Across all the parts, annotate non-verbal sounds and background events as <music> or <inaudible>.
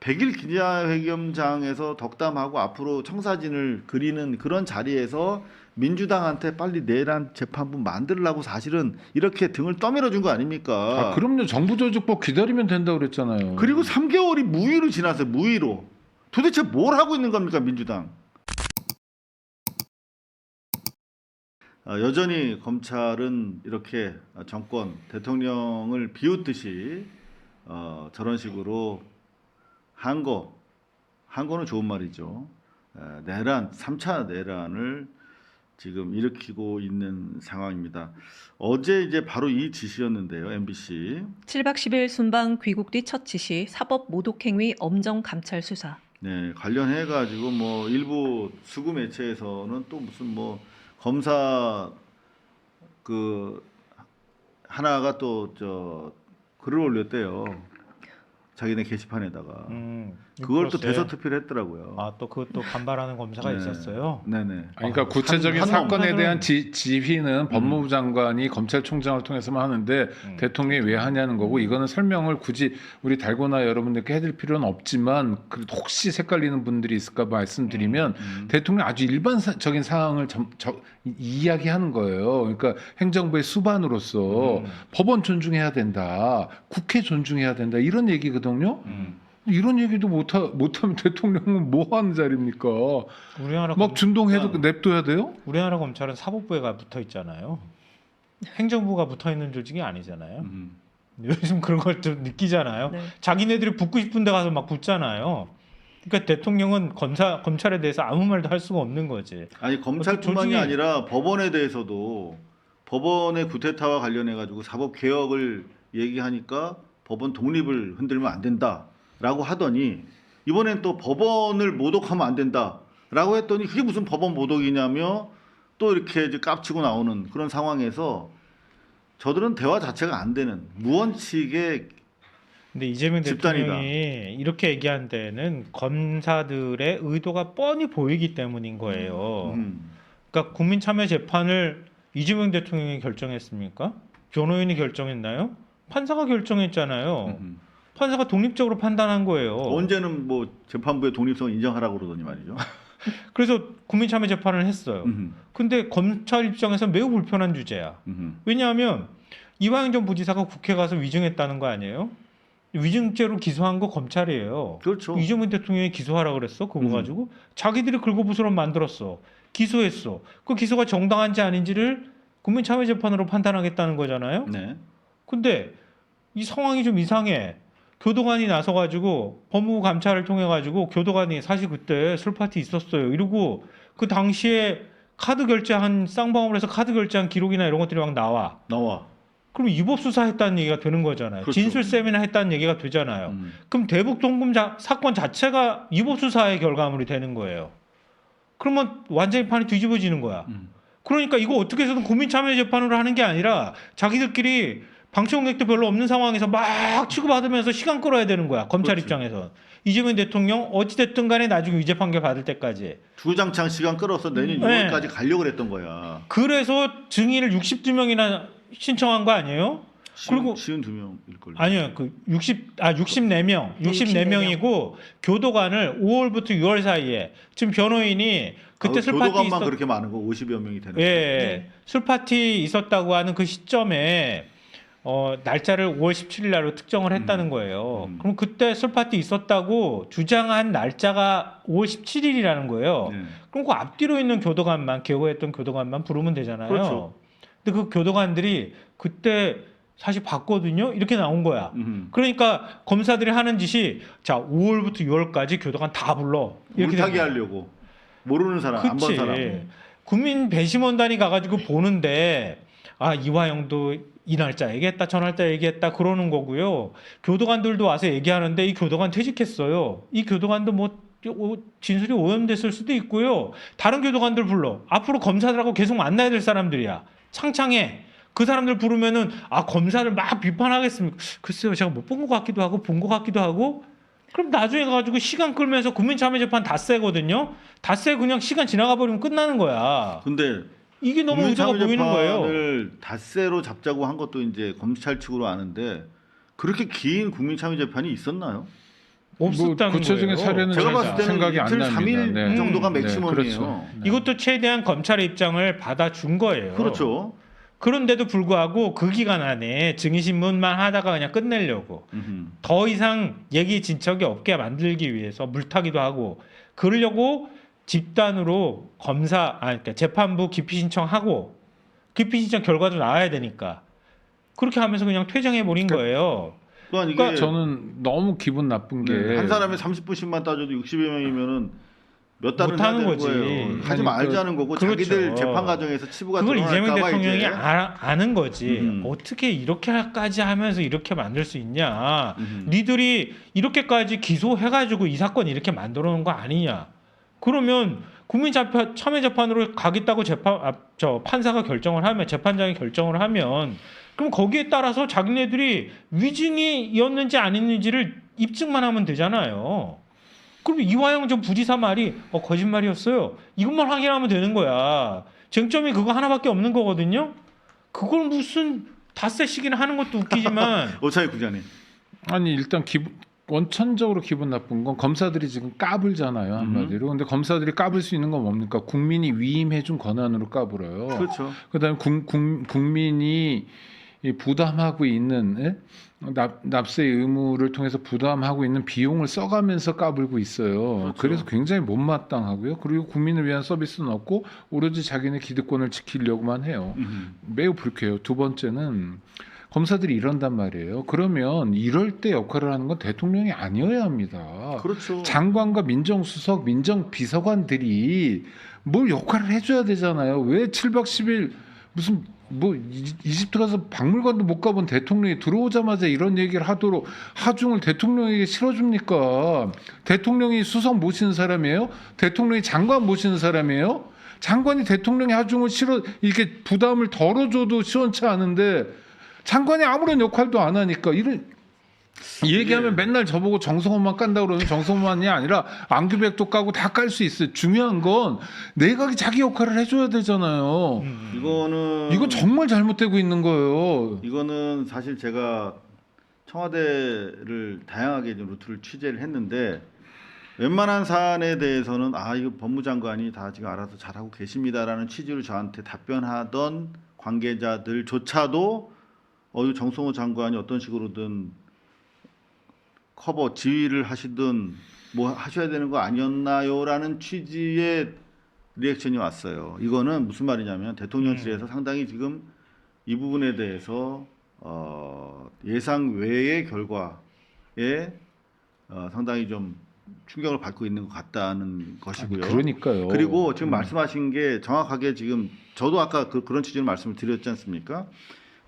100일 기자회견장에서 덕담하고 앞으로 청사진을 그리는 그런 자리에서 민주당한테 빨리 내란 재판부 만들라고 사실은 이렇게 등을 떠밀어 준 거 아닙니까? 아, 그럼요. 정부 조직법 기다리면 된다고 그랬잖아요. 그리고 3개월이 무의로 지났어요. 무의로. 도대체 뭘 하고 있는 겁니까 민주당? 아, 여전히 검찰은 이렇게 정권 대통령을 비웃듯이 어, 저런 식으로 한 거, 한 거는 좋은 말이죠. 에, 내란, 3차 내란을 지금 일으키고 있는 상황입니다. 어제 이제 바로 이 지시였는데요, MBC. 7박 10일 순방 귀국 뒤 첫 지시 사법 모독 행위 엄정 감찰 수사. 네, 관련해 가지고 뭐 일부 수구 매체에서는 또 무슨 뭐 검사 그 하나가 또 저 글을 올렸대요. 자기네 게시판에다가. 음, 그걸 또 들었어요. 대서특필 했더라고요. 아, 또 그것도 반발하는 검사가 네. 있었어요. 네네. 그러니까 아, 구체적인 한- 한 사건에 놈. 대한 지, 지휘는 법무부 장관이 검찰총장을 통해서만 하는데 음. 대통령이 왜 하냐는 거고 이거는 설명을 굳이 우리 달고나 여러분들께 해드릴 필요는 없지만 그래도 혹시 헷갈리는 분들이 있을까 봐 말씀드리면 음. 대통령 아주 일반적인 사항을 점, 저, 이- 이야기하는 거예요. 그러니까 행정부의 수반으로서 음. 법원 존중해야 된다, 국회 존중해야 된다 이런 얘기거든요. 음. 이런 얘기도 못 하, 못하면 <laughs> 대통령은 뭐 하는 자리입니까? 우리나라 막 검, 준동해도 냅둬야 돼요? 우리나라 검찰은 사법부가 붙어 있잖아요. 행정부가 붙어 있는 조직이 아니잖아요. 음. <laughs> 요즘 그런 걸 좀 느끼잖아요. 네. 자기네들이 붙고 싶은데 가서 막 붙잖아요. 그러니까 대통령은 검사 검찰에 대해서 아무 말도 할 수가 없는 거지. 아니 검찰뿐만이 조직이- 아니라 법원에 대해서도 법원의 구테타와 관련해 가지고 사법 개혁을 얘기하니까 법원 독립을 흔들면 안 된다 라고 하더니 이번엔 또 법원을 모독하면 안 된다 라고 했더니 그게 무슨 법원 모독이냐며 또 이렇게 이제 깝치고 나오는 그런 상황에서 저들은 대화 자체가 안 되는 무원칙의 근데 이재명 집단이다. 대통령이 이렇게 얘기한 데는 검사들의 의도가 뻔히 보이기 때문인 거예요. 음, 그러니까 국민참여 재판을 이재명 대통령이 결정했습니까? 변호인이 결정했나요? 판사가 결정했잖아요. 음. 판사가 독립적으로 판단한 거예요. 언제는 뭐 재판부의 독립성을 인정하라고 그러더니 말이죠. <laughs> 그래서 국민참여 재판을 했어요. 음, 근데 검찰 입장에서 매우 불편한 주제야. 음, 왜냐하면 이화영 전 부지사가 국회 가서 위증했다는 거 아니에요? 위증죄로 기소한 거 검찰이에요. 그렇죠. 이재명 대통령이 기소하라 그랬어. 그거 음. 가지고 자기들이 긁어부스럼 만들었어. 기소했어. 그 기소가 정당한지 아닌지를 국민참여재판으로 판단하겠다는 거잖아요. 네. 근데 이 상황이 좀 이상해. 교도관이 나서 가지고 법무부 감찰을 통해 가지고 교도관이 사실 그때 술 파티 있었어요. 이러고 그 당시에 카드 결제한 쌍방울에서 카드 결제한 기록이나 이런 것들이 막 나와. 나와. 그럼 위법 수사했다는 얘기가 되는 거잖아요. 그렇죠. 진술 세미나 했다는 얘기가 되잖아요. 음. 그럼 대북 동금 자- 사건 자체가 위법 수사의 결과물이 되는 거예요. 그러면 완전히 판이 뒤집어지는 거야. 음. 그러니까 이거 어떻게 해서든 국민참여 재판으로 하는 게 아니라 자기들끼리 방청객도 별로 없는 상황에서 막 치고받으면서 시간 끌어야 되는 거야. 검찰 그렇지. 입장에서. 이재명 대통령 어찌됐든 간에 나중에 유죄 판결 받을 때까지. 주장창 시간 끌어서 내년 네. 6월까지 가려고 그랬던 거야. 그래서 증인을 62명이나 신청한 거 아니에요? 그리고- 쉬운 두 명일 걸. 아니요. 그 60, 아, 64명. 네, 64명이고 교도관을 5월부터 6월 사이에 지금 변호인이 그때 아, 술파티 교도관만 있었 그렇게 많은 거 50여 명이 되는 예. 네. 술파티 있었다고 하는 그 시점에 어, 날짜를 5월 17일 날로 특정을 했다는 거예요. 음. 그럼 그때 술 파티 있었다고 주장한 날짜가 5월 17일이라는 거예요. 네. 그럼 그 앞뒤로 있는 교도관만 개고했던 교도관만 부르면 되잖아요. 그렇죠. 근데 그 교도관들이 그때 사실 봤거든요. 이렇게 나온 거야. 음. 그러니까 검사들이 하는 짓이 자 5월부터 6월까지 교도관 다 불러 이렇게 물타기 거야. 하려고 모르는 사람 안 본 그치. 사람. 국민 배심원단이 가가지고 보는데 아 이화영도 이 날짜 얘기했다 저 날짜 얘기했다 그러는 거고요. 교도관들도 와서 얘기하는데 이 교도관 퇴직했어요. 이 교도관도 뭐 오- 진술이 오염됐을 수도 있고요. 다른 교도관들 불러. 앞으로 검사들하고 계속 만나야 될 사람들이야. 창창해. 그 사람들 부르면은 아 검사를 막 비판하겠습니까? 글쎄요, 제가 못 본 것 같기도 하고 본 것 같기도 하고. 그럼 나중에 가지고 시간 끌면서 국민참여재판 다 세거든요. 다세 그냥 시간 지나가 버리면 끝나는 거야. 근데 이게 너무 의도가 보이는 거예요. 국민참여재판을 닷새로 잡자고 한 것도 이제 검찰 측으로 아는데 그렇게 긴 국민 참여 재판이 있었나요? 없었다는 구체적인 거예요. 사례는 제가 잘 봤을 때는 생각이 안 이틀 납니다. 3일 네. 정도가 네, 맥시멈이에요. 그렇죠. 네. 이것도 최대한 검찰의 입장을 받아준 거예요. 그렇죠. 그런데도 불구하고 그 기간 안에 증인신문만 하다가 그냥 끝내려고 음흠. 더 이상 얘기 진척이 없게 만들기 위해서 물타기도 하고 그러려고 집단으로 검사 아 그러니까 재판부 기피 신청하고 기피 신청 결과도 나와야 되니까 그렇게 하면서 그냥 퇴정해 버린 거예요. 그러니까 이게 그러니까 저는 너무 기분 나쁜 게 네, 한 사람이 30분씩만 따져도 60여 명이면은 몇 달은 못 하는 거지. 거예요. 하지 아니, 말자는 거고 그렇죠. 자기들 재판 과정에서 치부가 그걸 이재명 대통령이 이제. 아, 아는 거지. 음. 어떻게 이렇게까지 하면서 이렇게 만들 수 있냐. 음흠. 니들이 이렇게까지 기소해가지고 이 사건 이렇게 만들어 놓은 거 아니냐. 그러면 국민 재판 참여 재판으로 가겠다고 재판 아, 저 판사가 결정을 하면 재판장이 결정을 하면 그럼 거기에 따라서 자기네들이 위증이었는지 아니었는지를 입증만 하면 되잖아요. 그럼 이화영 전 부지사 말이 어, 거짓말이었어요. 이것만 확인하면 되는 거야. 쟁점이 그거 하나밖에 없는 거거든요. 그걸 무슨 닷새씩이나 하는 것도 웃기지만 <laughs> 오차이 구자님. 아니 일단 기분 원천적으로 기분 나쁜 건 검사들이 지금 까불잖아요 한마디로. 근데 검사들이 까불 수 있는 건 뭡니까? 국민이 위임해준 권한으로 까불어요. 그렇죠. 그다음에 국, 국, 국민이 이 부담하고 있는 예? 납, 납세 의무를 통해서 부담하고 있는 비용을 써가면서 까불고 있어요. 그렇죠. 그래서 굉장히 못마땅하고요. 그리고 국민을 위한 서비스는 없고 오로지 자기네 기득권을 지키려고만 해요. 음흠. 매우 불쾌해요. 두 번째는 검사들이 이런단 말이에요. 그러면 이럴 때 역할을 하는 건 대통령이 아니어야 합니다. 그렇죠. 장관과 민정수석, 민정비서관들이 뭘 역할을 해줘야 되잖아요. 왜 7박 10일 무슨 뭐 이- 이집트 가서 박물관도 못 가본 대통령이 들어오자마자 이런 얘기를 하도록 하중을 대통령에게 실어줍니까? 대통령이 수석 모시는 사람이에요? 대통령이 장관 모시는 사람이에요? 장관이 대통령의 하중을 실어 이렇게 부담을 덜어줘도 시원치 않은데 장관이 아무런 역할도 안 하니까 이런 얘기하면 맨날 저보고 정성호만 깐다 그러면 정성호만이 아니라 안규백도 까고 다 깔 수 있어요. 중요한 건 내각이 자기 역할을 해줘야 되잖아요. 음. 이거는 이건 정말 잘못되고 있는 거예요. 이거는 사실 제가 청와대를 다양하게 좀 루트를 취재를 했는데 웬만한 사안에 대해서는 아 이거 법무장관이 다 지금 알아서 잘하고 계십니다라는 취지로 저한테 답변하던 관계자들조차도 어유 정성호 장관이 어떤 식으로든 커버 지휘를 하시든 뭐 하셔야 되는 거 아니었나요라는 취지의 리액션이 왔어요. 이거는 무슨 말이냐면 대통령실에서 상당히 지금 이 부분에 대해서 어, 예상 외의 결과에 어, 상당히 좀 충격을 받고 있는 것 같다는 것이고요. 그러니까요. 그리고 지금 음. 말씀하신 게 정확하게 지금 저도 아까 그, 런 취지로 말씀을 드렸지 않습니까?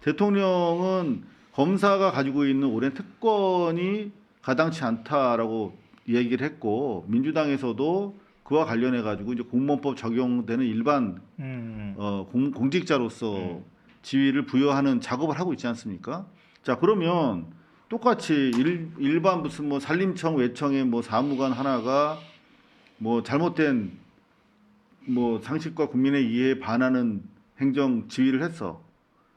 대통령은 검사가 가지고 있는 오랜 특권이 가당치 않다라고 얘기를 했고 민주당에서도 그와 관련해 가지고 이제 공무원법 적용되는 일반 음. 어, 공, 공직자로서 음. 지위를 부여하는 작업을 하고 있지 않습니까? 자 그러면 똑같이 일, 일반 무슨 뭐 산림청 외청의 뭐 사무관 하나가 뭐 잘못된 뭐 상식과 국민의 이해에 반하는 행정 지휘를 했어.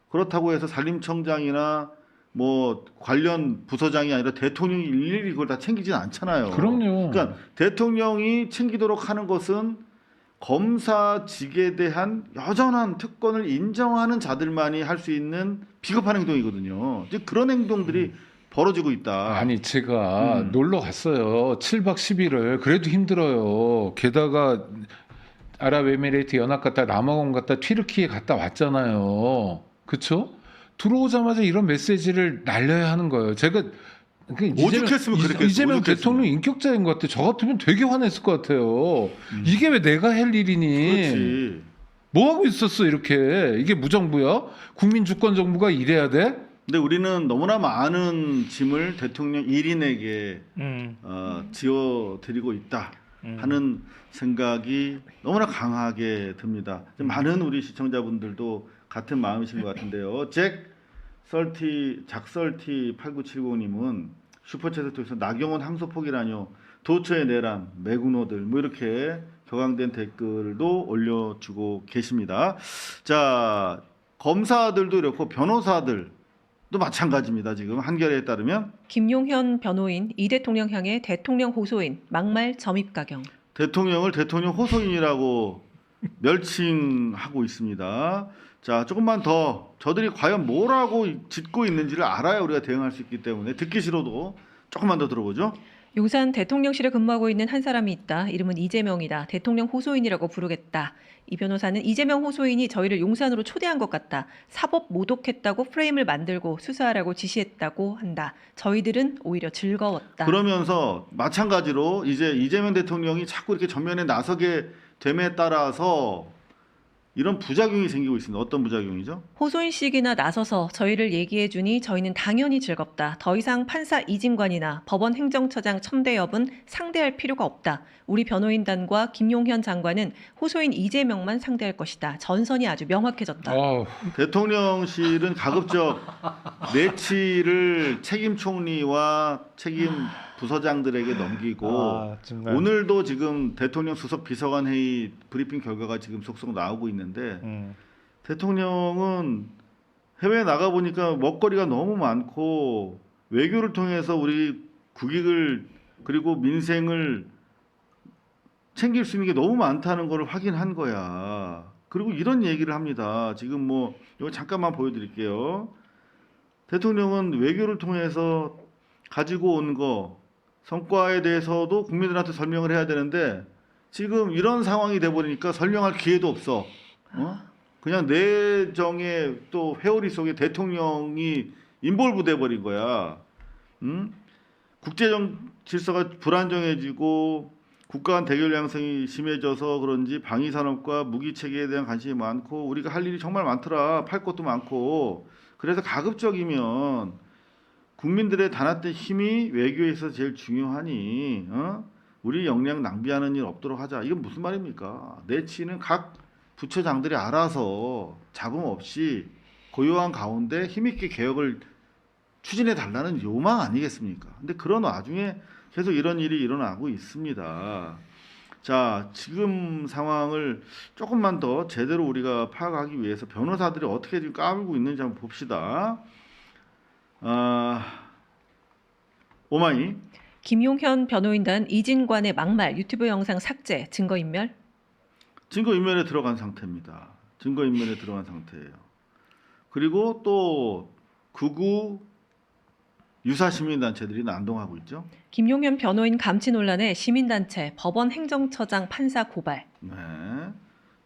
그렇다고 해서 산림청장이나 뭐 관련 부서장이 아니라 대통령이 일일이 그걸 다 챙기지는 않잖아요. 그럼요. 그러니까 대통령이 챙기도록 하는 것은 검사직에 대한 여전한 특권을 인정하는 자들만이 할 수 있는 비겁한 행동이거든요. 이제 그런 행동들이 벌어지고 있다. 아니 제가 음. 놀러 갔어요. 7박 10일을 그래도 힘들어요. 게다가 아랍에미레이트 연합 갔다 남아공 갔다 튀르키예 갔다 왔잖아요. 그렇죠? 들어오자마자 이런 메시지를 날려야 하는 거예요. 제가 그 이재명- 오죽했으면 이- 그랬겠어, 이재명 오죽했으면. 대통령 인격자인 것 같아. 저 같으면 되게 화냈을 것 같아요. 이게 왜 내가 할 일이니? 음. 그렇지. 뭐 하고 있었어 이렇게? 이게 무정부야? 국민 주권 정부가 이래야 돼? 근데 우리는 너무나 많은 짐을 대통령 1인에게 음. 어, 지어드리고 있다 음. 하는 생각이 너무나 강하게 듭니다. 좀 많은 우리 시청자분들도 같은 마음이신 것 같은데요. 잭 썰티 작설티 8970님은 슈퍼챗을 통해서 나경원 항소폭이라뇨 도처의 내란 매국노들 뭐 이렇게 격앙된 댓글도 올려주고 계십니다. 자 검사들도 그렇고 변호사들도 또 마찬가지입니다. 지금 한겨레에 따르면 김용현 변호인 이 대통령 향해 대통령 호소인 막말 점입 가경. 대통령을 대통령 호소인이라고 멸칭하고 있습니다. 자, 조금만 더 저들이 과연 뭐라고 짓고 있는지를 알아야 우리가 대응할 수 있기 때문에 듣기 싫어도 조금만 더 들어보죠. 용산 대통령실에 근무하고 있는 한 사람이 있다. 이름은 이재명이다. 대통령 호소인이라고 부르겠다. 이 변호사는 이재명 호소인이 저희를 용산으로 초대한 것 같다. 사법 모독했다고 프레임을 만들고 수사하라고 지시했다고 한다. 저희들은 오히려 즐거웠다. 그러면서 마찬가지로 이제 이재명 대통령이 자꾸 이렇게 전면에 나서게 됨에 따라서 이런 부작용이 생기고 있습니다. 어떤 부작용이죠? 호소인 씨기나 나서서 저희를 얘기해 주니 저희는 당연히 즐겁다. 더 이상 판사 이진관이나 법원 행정처장 첨대엽은 상대할 필요가 없다. 우리 변호인단과 김용현 장관은 호소인 이재명만 상대할 것이다. 전선이 아주 명확해졌다. 어, 대통령실은 가급적 내치를 책임 총리와 책임 부서장들에게 넘기고 아. 오늘도 지금 대통령 수석 비서관 회의 브리핑 결과가 지금 속속 나오고 있는데 음. 대통령은 해외 나가 보니까 먹거리가 너무 많고 외교를 통해서 우리 국익을 그리고 민생을 챙길 수 있는 게 너무 많다는 걸 확인한 거야. 그리고 이런 얘기를 합니다. 지금 뭐 이거 잠깐만 보여드릴게요. 대통령은 외교를 통해서 가지고 온 거 성과에 대해서도 국민들한테 설명을 해야 되는데 지금 이런 상황이 돼 버리니까 설명할 기회도 없어. 어? 그냥 내정의 또 회오리 속에 대통령이 인볼브 돼 버린 거야. 응? 국제적 질서가 불안정해지고 국가 간 대결 양상이 심해져서 그런지 방위 산업과 무기 체계에 대한 관심이 많고 우리가 할 일이 정말 많더라. 팔 것도 많고. 그래서 가급적이면 국민들의 단합된 힘이 외교에서 제일 중요하니 어? 우리 역량 낭비하는 일 없도록 하자. 이건 무슨 말입니까? 내치는 각 부처장들이 알아서 잡음 없이 고요한 가운데 힘있게 개혁을 추진해 달라는 요망 아니겠습니까? 근데 그런 와중에 계속 이런 일이 일어나고 있습니다. 자, 지금 상황을 조금만 더 제대로 우리가 파악하기 위해서 변호사들이 어떻게 지금 까불고 있는지 한번 봅시다. 아, 오마이 김용현 변호인단 이진관의 막말 유튜브 영상 삭제 증거 인멸. 증거 인멸에 들어간 상태입니다. 증거 인멸에 들어간 상태예요. 그리고 또 극우 유사 시민 단체들이 난동하고 있죠. 김용현 변호인 감치 논란에 시민단체, 법원 행정처장 판사 고발. 네.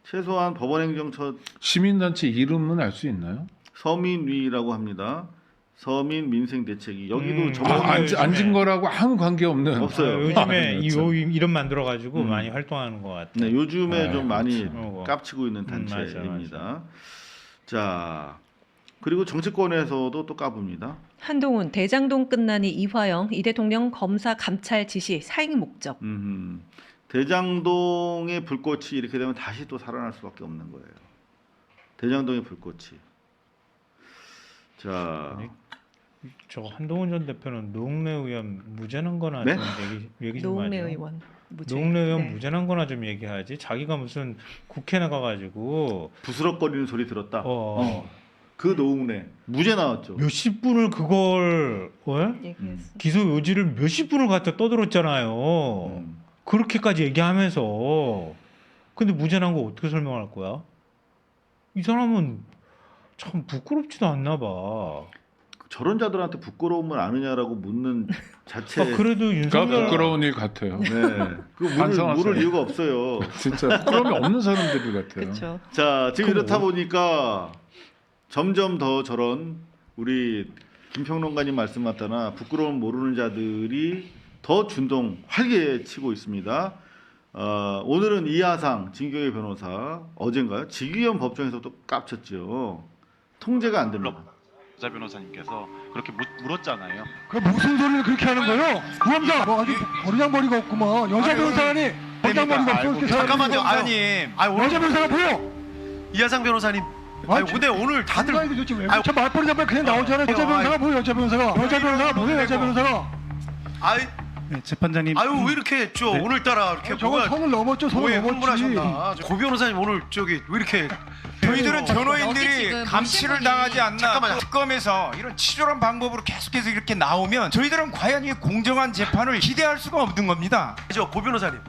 최소한 법원 행정처 시민단체 이름은 알 수 있나요? 서민위라고 합니다. 서민 민생 대책위 여기도 음, 저번에 아, 안, 요즘에- 앉은 거라고 아무 관계 없는. 없어요. 아, 요즘에 아, 이 그렇죠. 요 이름 만들어 가지고 음. 많이 활동하는 것 같아요. 네, 요즘에 아, 좀 많이 그렇죠. 깝치고 있는 음, 단체입니다. 자, 그리고 정치권에서도 또 까봅니다. 한동훈 대장동 끝나니 이화영 이 대통령 검사 감찰 지시 사행 목적. 음, 대장동의 불꽃이 이렇게 되면 다시 또 살아날 수밖에 없는 거예요. 대장동의 불꽃이. 자, 아니, 저 한동훈 전 대표는 노웅래 의원 무죄는 거나 네? 좀 얘기 얘기 좀 노웅래 하죠. 의원 무죄. 노웅래 의원 네. 무죄는 거나 좀 얘기하지. 자기가 무슨 국회 나가 가지고 부스럭거리는 소리 들었다. 어, 어, 그 노웅래 무죄 나왔죠. 몇십 분을 그걸 어? 얘기했어. 기소 요지를 몇십 분을 갖다 떠들었잖아요. 음. 그렇게까지 얘기하면서 근데 무죄 난 거 어떻게 설명할 거야? 이 사람은 참 부끄럽지도 않나 봐. 저런 자들한테 부끄러움을 아느냐라고 묻는 <laughs> 자체. 아, 그래도 그러니까 윤석열 부끄러운 일 같아요. 네, 그 물을. 물을 이유가 없어요. <laughs> 진짜 부끄러움이 없는 사람들이 같아요. 그렇죠. 자, 지금 이렇다 뭐- 보니까 점점 더 저런 우리 김평론가님 말씀 같다나 부끄러움 모르는 자들이 더 준동 활개치고 있습니다. 어, 오늘은 이하상 진경의 변호사 어젠가요? 직위원 법정에서 또 깝쳤죠. 통제가 안 됩니다. 여자 변호사님께서 그렇게 묻, 물었잖아요. 그 무슨 소리를 그렇게 하는 거예요? 구함장 뭐 아주 버리장머리가 없구만. 여자 변호사라니? 버리장머리가 없어 이렇게 잠깐만요, 아님. 아 오늘 여자 변호사가 보여 이하상 변호사님. 아, 아 근데 오늘 다들 아니 도대체 왜 아유, 저 말버리 잡아 그냥 나오잖아 여자 아유, 변호사가 보여 여자 변호사가? 여자 변호사가 보여 여자 변호사가? 아이 네, 재판장님 아유 왜 이렇게 했죠? 네. 오늘따라 이렇게 저거 뭐가 선을 넘었죠 선을 뭐에 넘었지 흥분하셨나? 고 변호사님 오늘 저기 왜 이렇게 저희들은 어, 여기 변호인들이 지금 분이- 당하지 않나 잠깐만요. 특검에서 이런 치졸한 방법으로 계속해서 이렇게 나오면 저희들은 과연 이 공정한 재판을 기대할 수가 없는 겁니다. 저고 변호사님.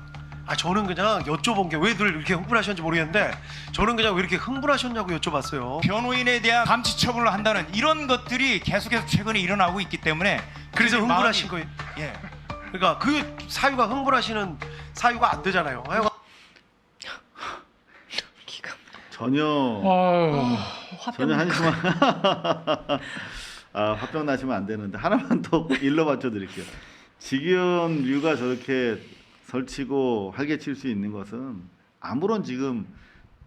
아 저는 그냥 여쭤본 게 왜 늘 이렇게 흥분하셨는지 모르겠는데 저는 그냥 왜 이렇게 흥분하셨냐고 여쭤봤어요. 변호인에 대한 감치 처분을 한다는 이런 것들이 계속해서 최근에 일어나고 있기 때문에 그래서 저희들 흥분하신 마음이- 거예요. 예. 그러니까 그 사유가 흥분하시는 사유가 안 되잖아요. 기가 전혀 아유. 화병 전혀 한심한 <laughs> 아 화병 나시면 안 되는데 하나만 더 일러 바쳐 드릴게요. 직위원 류가 저렇게 설치고 활개 칠 수 있는 것은 아무런 지금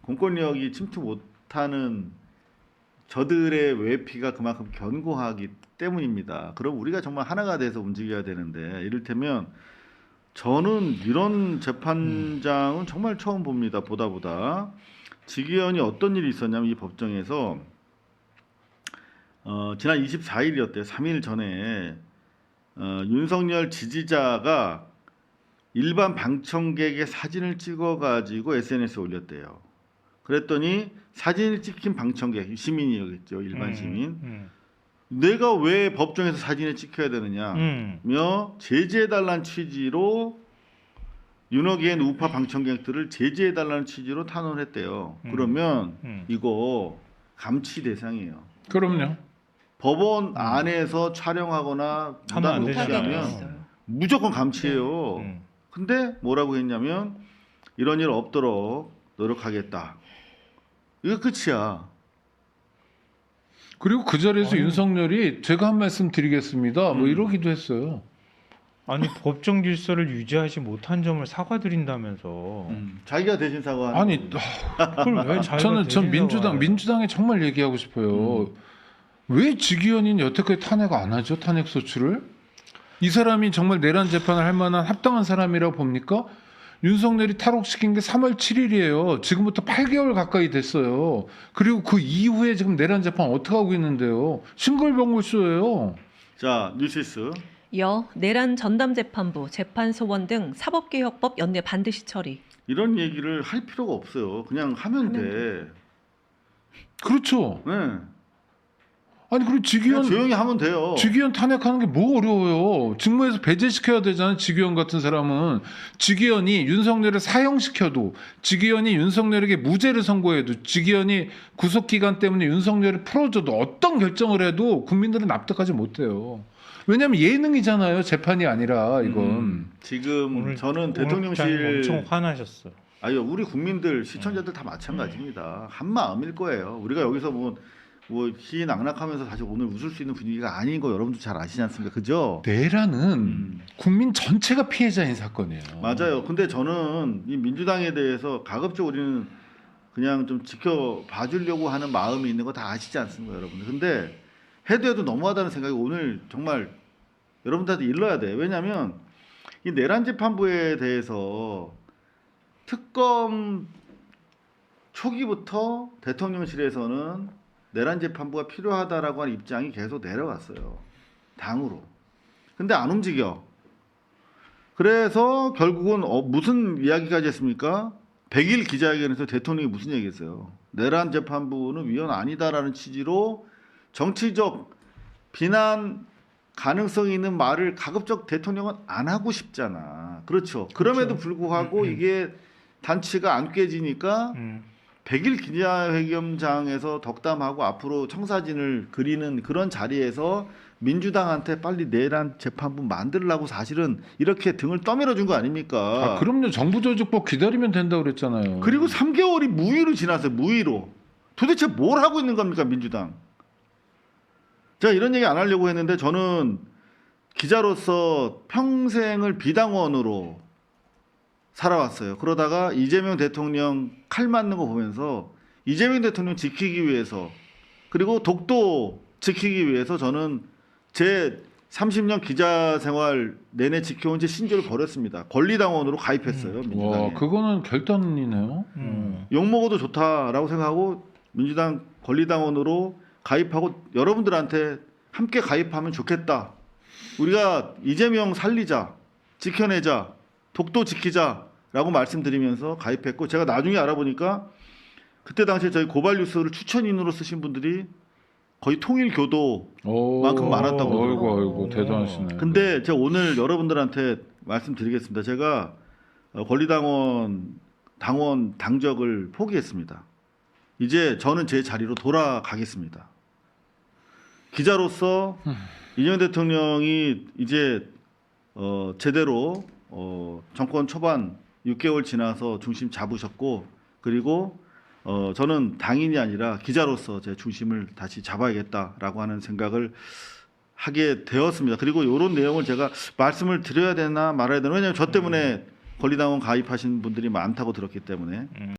공권력이 침투 못하는 저들의 외피가 그만큼 견고하기 때문입니다. 그럼 우리가 정말 하나가 돼서 움직여야 되는데 이를테면 저는 이런 재판장은 정말 처음 봅니다. 보다 보다 직위원이 어떤 일이 있었냐면 이 법정에서 어, 지난 24일이었대요. 3일 전에 어, 윤석열 지지자가 일반 방청객의 사진을 찍어가지고 SNS에 올렸대요. 그랬더니 사진을 찍힌 방청객 시민이겠죠. 일반 음, 시민. 음, 내가 왜 법정에서 사진을 찍혀야 되느냐? 음. 며 제지해달라는 취지로 윤호기엔 우파 방청객들을 제지해달라는 취지로 탄원했대요. 음. 그러면 음. 이거 감치 대상이에요. 그럼요. 법원 안에서 촬영하거나 무단 녹취하면. 무조건 감치예요. 음. 근데 뭐라고 했냐면 이런 일 없도록 노력하겠다. 이거 끝이야. 그리고 그 자리에서 아유. 윤석열이 제가 한 말씀 드리겠습니다. 뭐 음. 이러기도 했어요. 아니 법정 질서를 유지하지 못한 점을 사과드린다면서 자기가 대신 사과하는 아니 거지. 그걸 왜 자기가 저는 전 대신 민주당 사과해요? 민주당에 정말 얘기하고 싶어요. 왜 직위원인 여태까지 탄핵 안 하죠? 탄핵 소추를? 이 사람이 정말 내란 재판을 할 만한 합당한 사람이라고 봅니까? 윤석열이 탈옥시킨 게 3월 7일이에요. 지금부터 8개월 가까이 됐어요. 그리고 그 이후에 지금 내란 재판 어떻게 하고 있는데요? 싱글벙글쇼예요. 자 뉴시스 여 내란 전담 재판부 재판 소원 등 사법개혁법 연내 반드시 처리. 이런 얘기를 할 필요가 없어요. 그냥 하면 돼. 그렇죠. 네. 아니 그리고 직위원 조용히 하면 돼요. 직위원 탄핵하는 게 뭐 어려워요. 직무에서 배제시켜야 되잖아요. 직위원 같은 사람은 직위원이 윤석열을 사형시켜도 직위원이 윤석열에게 무죄를 선고해도 직위원이 구속 기간 때문에 윤석열을 풀어줘도 어떤 결정을 해도 국민들은 납득하지 못해요. 왜냐하면 예능이잖아요. 재판이 아니라 이건. 음, 지금 오늘 저는 대통령실 엄청 화나셨어. 아유 우리 국민들 시청자들 다 마찬가지입니다. 한 마음일 거예요. 우리가 여기서 뭐, 뭐 희낙낙하면서 사실 오늘 웃을 수 있는 분위기가 아닌 거 여러분도 잘 아시지 않습니까? 그죠? 내란은 음, 국민 전체가 피해자인 사건이에요. 맞아요. 근데 저는 이 민주당에 대해서 가급적 우리는 그냥 좀 지켜봐 주려고 하는 마음이 있는 거 다 아시지 않습니까, 여러분들? 근데 해도 해도 너무하다는 생각이 오늘 정말 여러분들한테 일러야 돼. 왜냐하면 이 내란 재판부에 대해서 특검 초기부터 대통령실에서는 내란 재판부가 필요하다라고 하는 입장이 계속 내려왔어요. 당으로. 근데 안 움직여. 그래서 결국은 어, 무슨 이야기까지 했습니까? 100일 기자회견에서 대통령이 무슨 얘기했어요? 내란 재판부는 위헌 아니다라는 취지로 정치적 비난 가능성이 있는 말을 가급적 대통령은 안 하고 싶잖아. 그렇죠. 그럼에도 불구하고 음, 음. 이게 단치가 안 깨지니까 음. 100일 기자회견장에서 덕담하고 앞으로 청사진을 그리는 그런 자리에서 민주당한테 빨리 내란 재판부 만들라고 사실은 이렇게 등을 떠밀어 준 거 아닙니까? 아, 그럼요. 정부 조직법 기다리면 된다고 그랬잖아요. 그리고 3개월이 무의로 지났어요. 무의로. 도대체 뭘 하고 있는 겁니까, 민주당? 제가 이런 얘기 안 하려고 했는데 저는 기자로서 평생을 비당원으로 살아왔어요. 그러다가 이재명 대통령 칼 맞는 거 보면서 이재명 대통령 지키기 위해서 그리고 독도 지키기 위해서 저는 제 30년 기자 생활 내내 지켜온 제 신조를 버렸습니다. 권리당원으로 가입했어요. 민주당에. 와, 그거는 결단이네요. 음. 욕 먹어도 좋다라고 생각하고 민주당 권리당원으로 가입하고 여러분들한테 함께 가입하면 좋겠다. 우리가 이재명 살리자. 지켜내자, 독도 지키자라고 말씀드리면서 가입했고 제가 나중에 알아보니까 그때 당시에 저희 고발 뉴스를 추천인으로 쓰신 분들이 거의 통일 교도 오, 만큼 많았다고 그러더라고요. 어이구 대단하시네. 근데 제가 오늘 여러분들한테 말씀드리겠습니다. 제가 어, 권리당원 당원 당적을 포기했습니다. 이제 저는 제 자리로 돌아가겠습니다. 기자로서 이재명 대통령이 이제 어, 제대로 어, 정권 초반 6개월 지나서 중심 잡으셨고 그리고 어, 저는 당인이 아니라 기자로서 제 중심을 다시 잡아야겠다라고 하는 생각을 하게 되었습니다. 그리고 이런 내용을 제가 말씀을 드려야 되나 말아야 되나 왜냐하면 저 때문에 권리당원 가입하신 분들이 많다고 들었기 때문에